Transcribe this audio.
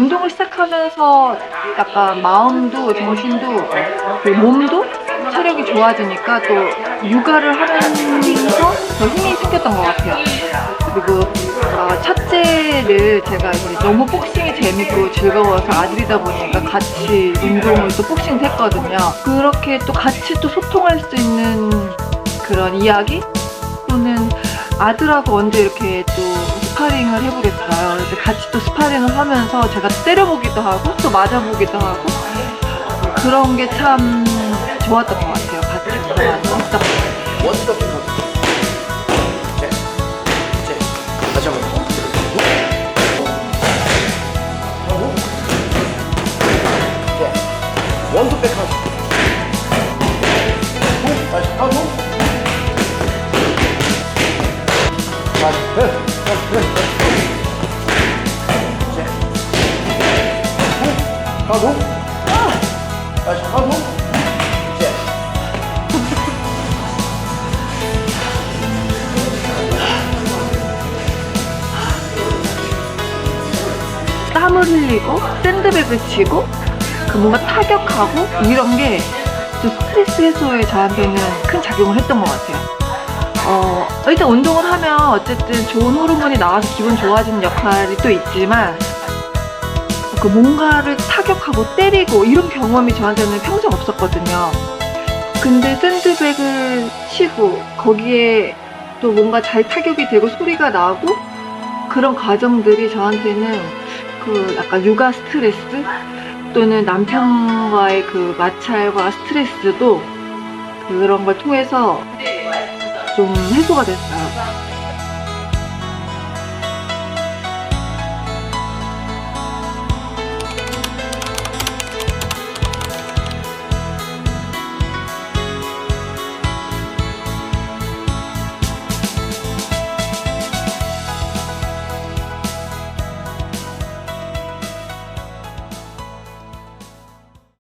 운동을 시작하면서 약간 마음도 정신도 몸도 체력이 좋아지니까 또 육아를 하면서 더 힘이 생겼던 것 같아요. 그리고 어, 첫째를 제가 이제 너무 복싱이 재밌고 즐거워서 아들이다 보니까 같이 운동을 또 복싱도 했거든요. 그렇게 또 같이 또 소통할 수 있는 그런 이야기 또는 아들하고 언제 이렇게 또 스파링을 해보겠어요. 같이 또 스파링을 하면서 제가 때려보기도 하고 또 맞아보기도 하고 그런 게 참 좋았던 것 같아요. 같이 운동하면서. 원스톱. 네. 이제 다시 한 번. 하고. 네. 원스톱 하고. 하고. 다시 하고. 땀을 흘리고 샌드백을 치고 그 뭔가 타격하고 이런 게좀 스트레스 해소에 저한테는 큰 작용을 했던 것 같아요. 어, 일단 운동을 하면 어쨌든 좋은 호르몬이 나와서 기분 좋아지는 역할이 또 있지만 그 뭔가를 타격하고 때리고 이런 경험이 저한테는 평생 없었거든요. 근데 샌드백을 치고 거기에 또 뭔가 잘 타격이 되고 소리가 나고 그런 과정들이 저한테는 그 약간 육아 스트레스 또는 남편과의 그 마찰과 스트레스도 그런 걸 통해서 좀 해소가 됐어요.